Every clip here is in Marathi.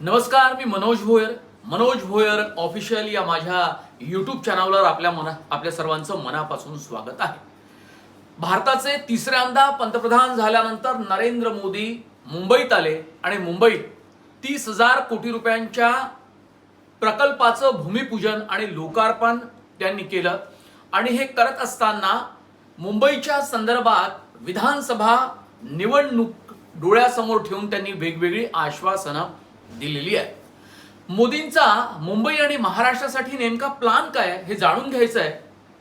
नमस्कार मी मनोज भोयर. मनोज भोयर ऑफिशियल या माझ्या यूट्यूब चॅनलवर आपल्या मना आपल्या सर्वांचं मनापासून स्वागत आहे. भारताचे तिसऱ्यांदा पंतप्रधान झाल्यानंतर नरेंद्र मोदी मुंबईत आले आणि मुंबईत तीस हजार कोटी रुपयांच्या प्रकल्पाचं भूमिपूजन आणि लोकार्पण त्यांनी केलं. आणि हे करत असताना मुंबईच्या संदर्भात विधानसभा निवडणूक डोळ्यासमोर ठेवून त्यांनी वेगवेगळी आश्वासनं दिलेली आहे. मोदींचा मुंबई आणि महाराष्ट्रासाठी नेमका प्लान काय हे जाणून घ्यायचं आहे.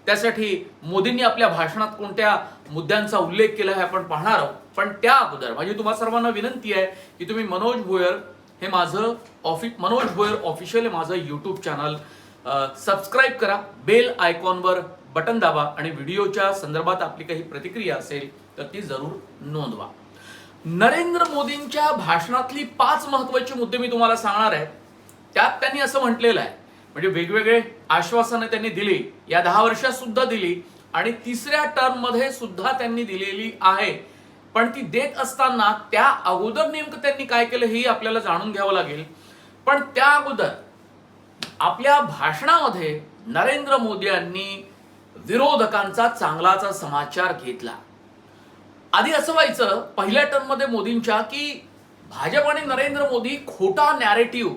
त्यासाठी मोदींनी आपल्या भाषणात कोणत्या मुद्द्यांचा उल्लेख केला हे आपण पाहणार आहोत. पण त्या अगोदर माझी तुम्हा सर्वांना विनंती आहे की तुम्ही मनोज भोयर हे माझं ऑफि मनोज भोयर ऑफिशियल हे माझं यूट्यूब चॅनल सबस्क्राईब करा बेल आयकॉनवर बटन दाबा आणि व्हिडिओच्या संदर्भात आपली काही प्रतिक्रिया असेल तर ती जरूर नोंदवा. नरेंद्र मोदींच्या भाषणातली पाच महत्त्वाचे मुद्दे मी तुम्हाला सांगणार आहे. त्यात त्यांनी असं म्हटलेलं आहे म्हणजे वेगवेगळे आश्वासनं त्यांनी दिली या दहा वर्षात सुद्धा दिली आणि तिसऱ्या टर्ममध्ये सुद्धा त्यांनी दिलेली आहे. पण ती देत असताना त्या अगोदर नेमकं त्यांनी काय केलं हेही आपल्याला जाणून घ्यावं लागेल. पण त्या अगोदर आपल्या भाषणामध्ये नरेंद्र मोदी यांनी विरोधकांचा चांगलाचा समाचार घेतला. आधी असं व्हायचं पहिल्या टर्ममध्ये मोदींच्या की भाजप आणि नरेंद्र मोदी खोटा नॅरेटिव्ह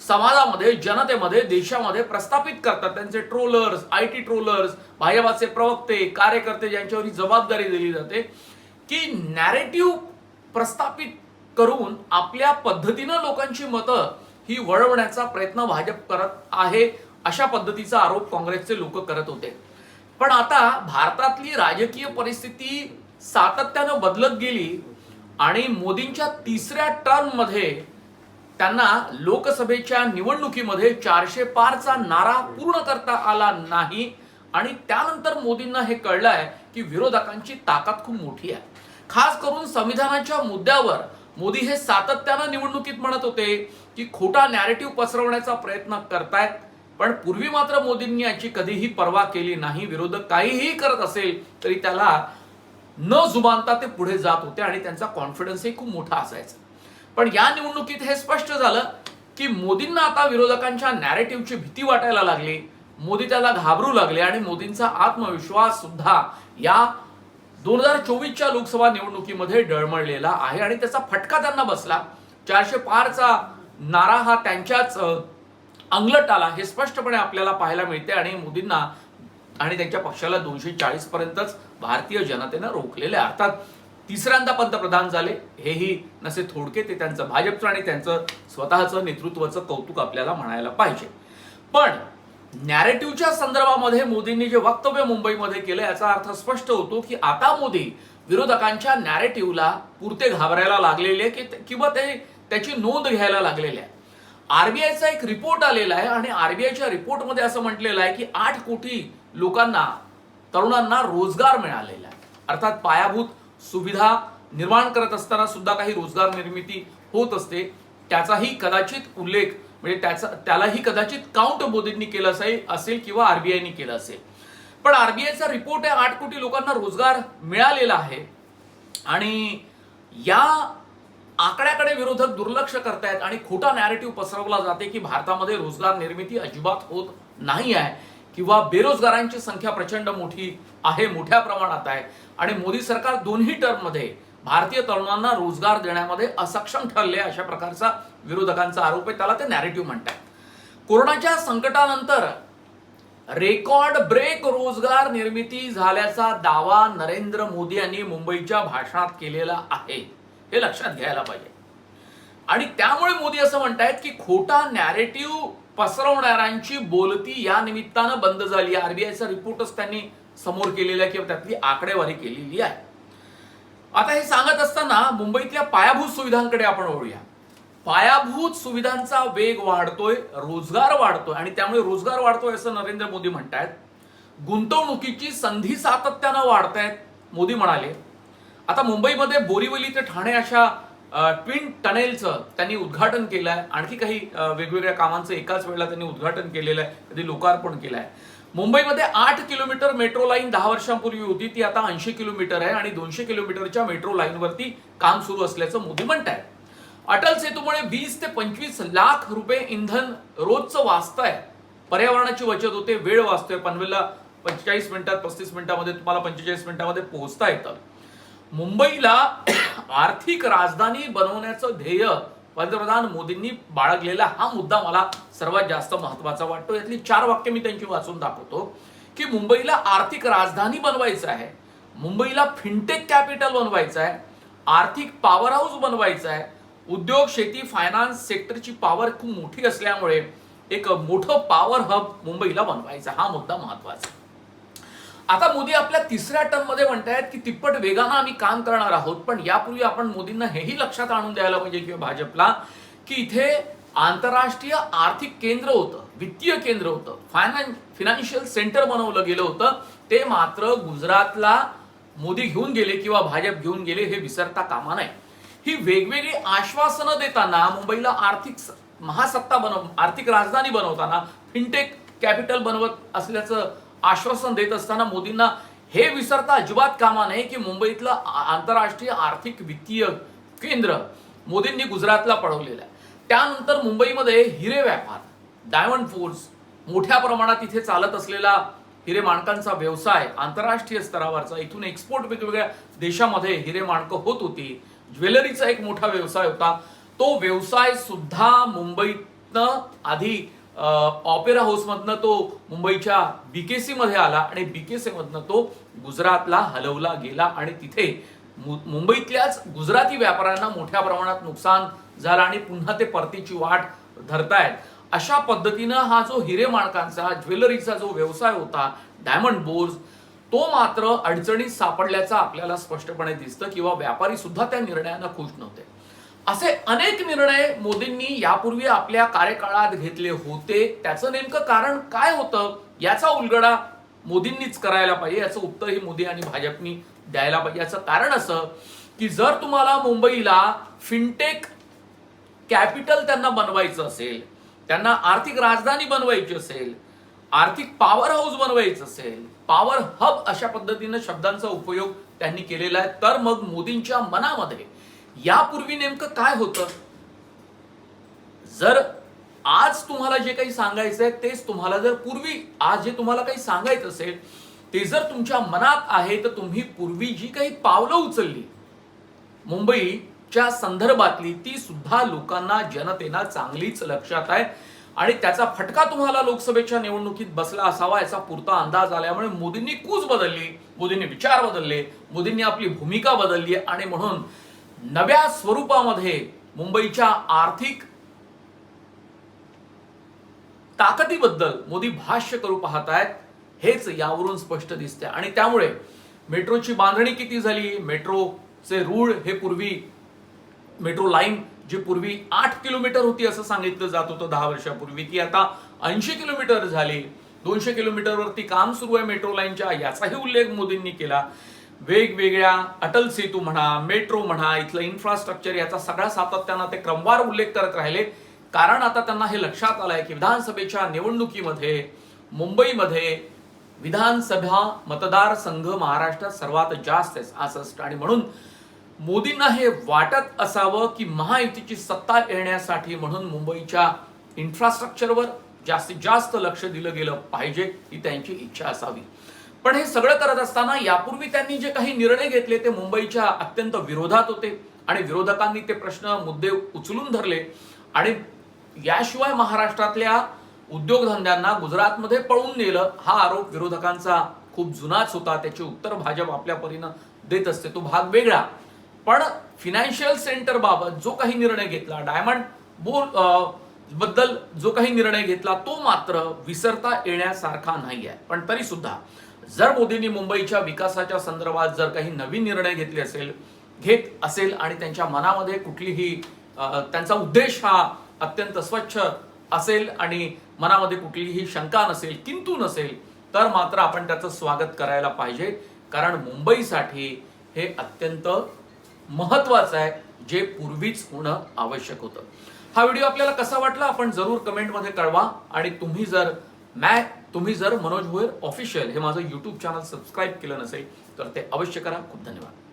समाजामध्ये जनतेमध्ये देशामध्ये प्रस्थापित करतात. त्यांचे ट्रोलर्स आय टी ट्रोलर्स भाजपाचे प्रवक्ते कार्यकर्ते ज्यांच्यावर ही जबाबदारी दिली जाते की नॅरेटिव्ह प्रस्थापित करून आपल्या पद्धतीनं लोकांची मतं ही वळवण्याचा प्रयत्न भाजप करत आहे अशा पद्धतीचा आरोप काँग्रेसचे लोक करत होते. पण आता भारतातली राजकीय परिस्थिती सातत्यानं बदलत गेली आणि मोदींच्या तिसऱ्या टर्ममध्ये त्यांना लोकसभेच्या निवडणुकीमध्ये चारशे पारचा नारा पूर्ण करता आला नाही. आणि त्यानंतर मोदींना हे कळलंय की विरोधकांची ताकद खूप मोठी आहे. खास करून संविधानाच्या मुद्द्यावर मोदी हे सातत्यानं निवडणुकीत म्हणत होते की खोटा नॅरेटिव्ह पसरवण्याचा प्रयत्न करतायत पण पूर्वी मात्र मोदींनी याची कधीही पर्वा केली नाही. विरोधक काहीही करत असेल तरी त्याला न जुमानता ते पुढे जात होते आणि त्यांचा कॉन्फिडन्सही खूप मोठा असायचा. पण या निवडणुकीत हे स्पष्ट झालं की मोदींना आता विरोधकांच्या नॅरेटिव्हची भीती वाटायला लागली मोदी त्याला घाबरू लागले आणि मोदींचा आत्मविश्वास सुद्धा या दोन हजार चोवीसच्या लोकसभा निवडणुकीमध्ये डळमळलेला आहे आणि त्याचा फटका त्यांना बसला. चारशे पारचा नारा हा त्यांच्याच अंगलट आला हे स्पष्टपणे आपल्याला पाहायला मिळते आणि मोदींना आणि त्यांच्या पक्षाला दोनशे चाळीस पर्यंतच भारतीय जनतेनं रोखलेले अर्थात तिसऱ्यांदा पंतप्रधान झाले हेही नसे थोडके ते त्यांचं भाजपचं आणि त्यांचं स्वतःचं नेतृत्वाचं कौतुक आपल्याला म्हणायला पाहिजे. पण नॅरेटिव्हच्या संदर्भामध्ये मोदींनी जे वक्तव्य मुंबईमध्ये केलं याचा अर्थ स्पष्ट होतो की आता मोदी विरोधकांच्या नॅरेटिव्हला पुरते घाबरायला लागलेले की किंवा ते त्याची नोंद घ्यायला लागलेले आहे आरबीआयचा एक रिपोर्ट आलेला आहे आणि आरबीआयच्या रिपोर्टमध्ये असं म्हटलेलं आहे की आठ कोटी लोकांना तरुणांना रोजगार मिळालेला आहे. अर्थात पायाभूत सुविधा निर्माण करत असताना सुद्धा काही रोजगार निर्मिती होत असते. त्याचाही कदाचित उल्लेख म्हणजे त्याचा त्यालाही कदाचित काउंट मोदींनी केलं असेल असेल किंवा आरबीआयनी केलं असेल. पण आरबीआयचा रिपोर्ट आहे आठ कोटी लोकांना रोजगार मिळालेला आहे. आणि या आकड्याकडे विरोधक दुर्लक्ष करतायत आणि खोटा नॅरेटिव्ह पसरवला जाते की भारतामध्ये रोजगार निर्मिती अजिबात होत नाही आहे. किंवा बेरोजगारांची संख्या प्रचंड मोठी आहे मोठ्या प्रमाणात आहे. आणि मोदी सरकार दोन्ही टर्ममध्ये भारतीय तरुणांना रोजगार देण्यामध्ये असक्षम ठरले अशा प्रकारचा विरोधकांचा आरोप आहे. त्याला ते नॅरेटिव्ह म्हणतात. कोरोनाच्या संकटानंतर रेकॉर्ड ब्रेक रोजगार निर्मिती झाल्याचा दावा नरेंद्र मोदी यांनी मुंबईच्या भाषणात केलेला आहे. हे लक्षात घ्यायला पाहिजे. आणि त्यामुळे मोदी असं म्हणतायत की खोटा नॅरेटिव्ह पसरवणाऱ्यांची बोलती या निमित्तानं बंद झाली. आरबीआयचा रिपोर्टच त्यांनी समोर केलेला आहे किंवा त्यातली आकडेवारी केलेली आहे. आता हे सांगत असताना मुंबईतल्या पायाभूत सुविधांकडे आपण वळूया. पायाभूत सुविधांचा वेग वाढतोय रोजगार वाढतोय आणि त्यामुळे रोजगार वाढतोय असं नरेंद्र मोदी म्हणतायत. गुंतवणुकीची संधी सातत्यानं वाढतायत मोदी म्हणाले. आता मुंबईमध्ये बोरीवली ते ठाणे अशा ट्विन टनेलचं त्यांनी उद्घाटन केलं आहे आणखी काही वेगवेगळ्या कामांचं एकाच वेळेला त्यांनी उद्घाटन केलेलं आहे. कधी लोकार्पण केलं आहे मुंबईमध्ये आठ किलोमीटर मेट्रो लाईन दहा वर्षांपूर्वी होती. ती आता ऐंशी किलोमीटर आहे आणि दोनशे किलोमीटरच्या मेट्रो लाईनवरती काम सुरू असल्याचं मोदी म्हणत अटल सेतूमुळे वीस ते पंचवीस लाख रुपये इंधन रोजचं वाचतंय. पर्यावरणाची बचत होते वेळ वाचतोय. पनवेलला पंचेचाळीस मिनिटात पस्तीस मिनिटामध्ये तुम्हाला पंचेचाळीस मिनिटामध्ये पोहोचता येतं. मुंबईला आर्थिक राजधानी बनवण्याचं ध्येय पंतप्रधान मोदींनी बाळगलेला हा मुद्दा मला सर्वात जास्त महत्त्वाचा वाटतो. यातली चार वाक्य मी त्यांची वाचून दाखवतो. की मुंबईला आर्थिक राजधानी बनवायचं आहे. मुंबईला फिनटेक कॅपिटल बनवायचं आहे. आर्थिक पॉवर हाऊस बनवायचं आहे. उद्योग शेती फायनान्स सेक्टरची पॉवर खूप मोठी असल्यामुळे एक मोठं पॉवर हब मुंबईला बनवायचं हा मुद्दा महत्त्वाचा आहे. आता मोदी आपल्या तिसऱ्या टर्ममध्ये म्हणतायत की तिप्पट वेगानं आम्ही काम करणार आहोत पण यापूर्वी आपण मोदींना हेही लक्षात आणून द्यायला पाहिजे किंवा भाजपला की इथे आंतरराष्ट्रीय आर्थिक केंद्र होतं वित्तीय केंद्र होतं फायनान्स फिनान्शियल सेंटर बनवलं गेलं होतं ते मात्र गुजरातला मोदी घेऊन गेले किंवा भाजप घेऊन गेले हे विसरता कामा नये. ही वेगवेगळी आश्वासनं देताना मुंबईला आर्थिक महासत्ता बनव आर्थिक राजधानी बनवताना फिनटेक कॅपिटल बनवत असल्याचं आश्वासन देत असताना मोदींना हे विसरता अजिबात कामा नये की मुंबईतलं आंतरराष्ट्रीय आर्थिक वित्तीय केंद्र मोदींनी गुजरातला पळवलेलं आहे. त्यानंतर मुंबईमध्ये हिरे व्यापार डायमंड फोर्स मोठ्या प्रमाणात इथे चालत असलेला हिरे माणकांचा व्यवसाय आंतरराष्ट्रीय स्तरावरचा इथून एक्सपोर्ट वेगवेगळ्या देशामध्ये हिरे माणकं होत होती. ज्वेलरीचा एक मोठा व्यवसाय होता. तो व्यवसाय सुद्धा मुंबईतनं आधी ऑपेरा हाऊसमधनं तो मुंबईच्या बीकेसी मध्ये आला आणि बीकेसी मधनं तो गुजरातला हलवला गेला आणि तिथे मु- मुंबईतल्याच गुजराती व्यापाऱ्यांना मोठ्या प्रमाणात नुकसान झालं आणि पुन्हा ते परतीची वाट धरतायत. अशा पद्धतीनं हा जो हिरे माणकांचा ज्वेलरीचा जो व्यवसाय होता डायमंड बोर्स तो मात्र अडचणीत सापडल्याचं आपल्याला स्पष्टपणे दिसतं किंवा व्यापारी सुद्धा त्या निर्णयानं खुश नव्हते. असे अनेक निर्णय मोदींनी यापूर्वी आपल्या कार्यकाळात घेतले होते. त्याचं नेमकं कारण काय होतं याचा उलगडा मोदींनीच करायला पाहिजे याचं उत्तरही मोदी आणि भाजपनी द्यायला पाहिजे. याचं कारण असं की जर तुम्हाला मुंबईला फिनटेक कॅपिटल त्यांना बनवायचं असेल त्यांना आर्थिक राजधानी बनवायची असेल आर्थिक पॉवर हाऊस बनवायचं असेल पॉवर हब अशा पद्धतीनं शब्दांचा उपयोग त्यांनी केलेला आहे तर मग मोदींच्या मनामध्ये यापूर्वी नेमकं काय होतं? जर आज तुम्हाला जे काही सांगायचं आहे तेच तुम्हाला जर पूर्वी आज जे तुम्हाला काही सांगायचं असेल ते जर तुमच्या मनात आहे तर तुम्ही पूर्वी जी काही पावलं उचलली मुंबईच्या संदर्भातली ती सुद्धा लोकांना जनतेना चांगलीच लक्षात आहे. आणि त्याचा फटका तुम्हाला लोकसभेच्या निवडणुकीत बसला असावा याचा पुरता अंदाज आल्यामुळे मोदींनी कूच बदलली मोदींनी विचार बदलले मोदींनी आपली भूमिका बदलली आणि म्हणून नव्या स्वरूपामध्ये मुंबईच्या आर्थिक ताकदीबद्दल मोदी भाष्य करू पाहत आहेत हेच यावरून स्पष्ट दिसते आणि त्यामुळे मेट्रोची बांधणी किती झाली? मेट्रोचे रूळ हे पूर्वी मेट्रो लाईन जी पूर्वी आठ किलोमीटर होती असं सांगितलं जात होतं दहा वर्षापूर्वी ती आता ऐंशी किलोमीटर झाली. दोनशे किलोमीटरवरती काम सुरू आहे मेट्रो लाईनच्या याचाही उल्लेख मोदींनी केला. वेगवेगळ्या अटल सेतू म्हणा मेट्रो म्हणा इथलं इन्फ्रास्ट्रक्चर याचा सगळा सातत्यानं ते क्रमवार उल्लेख करत राहिले. कारण आता त्यांना हे लक्षात आलंय की विधानसभेच्या निवडणुकीमध्ये मुंबईमध्ये विधानसभा मतदारसंघ महाराष्ट्रात सर्वात जास्त आहे सहासष्ट आणि म्हणून मोदींना हे वाटत असावं की महायुतीची सत्ता येण्यासाठी म्हणून मुंबईच्या इन्फ्रास्ट्रक्चरवर जास्तीत जास्त लक्ष दिलं गेलं पाहिजे ही त्यांची इच्छा असावी. पण हे सगळं करत असताना यापूर्वी त्यांनी जे काही निर्णय घेतले ते मुंबईच्या अत्यंत विरोधात होते आणि विरोधकांनी ते प्रश्न मुद्दे उचलून धरले. आणि याशिवाय महाराष्ट्रातल्या उद्योगधंद्यांना गुजरातमध्ये पळून नेलं हा आरोप विरोधकांचा खूप जुनाच होता. त्याचे उत्तर भाजप आपल्या परीनं देत असते. तो भाग वेगळा. पण फिनान्शियल सेंटर बाबत जो काही निर्णय घेतला डायमंड बोरबद्दल जो काही निर्णय घेतला तो मात्र विसरता येण्यासारखा नाही आहे पण तरी सुद्धा जर मोदींनी मुंबईच्या विकासाच्या संदर्भात जर काही नवीन निर्णय घेतले असेल घेत असेल आणि त्यांच्या मनामध्ये कुठलीही त्यांचा उद्देश हा अत्यंत स्वच्छ असेल आणि मनामध्ये कुठलीही शंका नसेल किंतू नसेल तर मात्र आपण त्याचं स्वागत करायला पाहिजे. कारण मुंबईसाठी हे अत्यंत महत्वाचं आहे जे पूर्वीच होणं आवश्यक होतं. हा व्हिडिओ आपल्याला कसा वाटला आपण जरूर कमेंटमध्ये कळवा आणि तुम्ही जर मॅ तुम्ही जर मनोज भोयर ऑफिशियल हे माझं यूट्यूब चॅनल सबस्क्राईब केलं नसेल तर ते अवश्य करा. खूप धन्यवाद.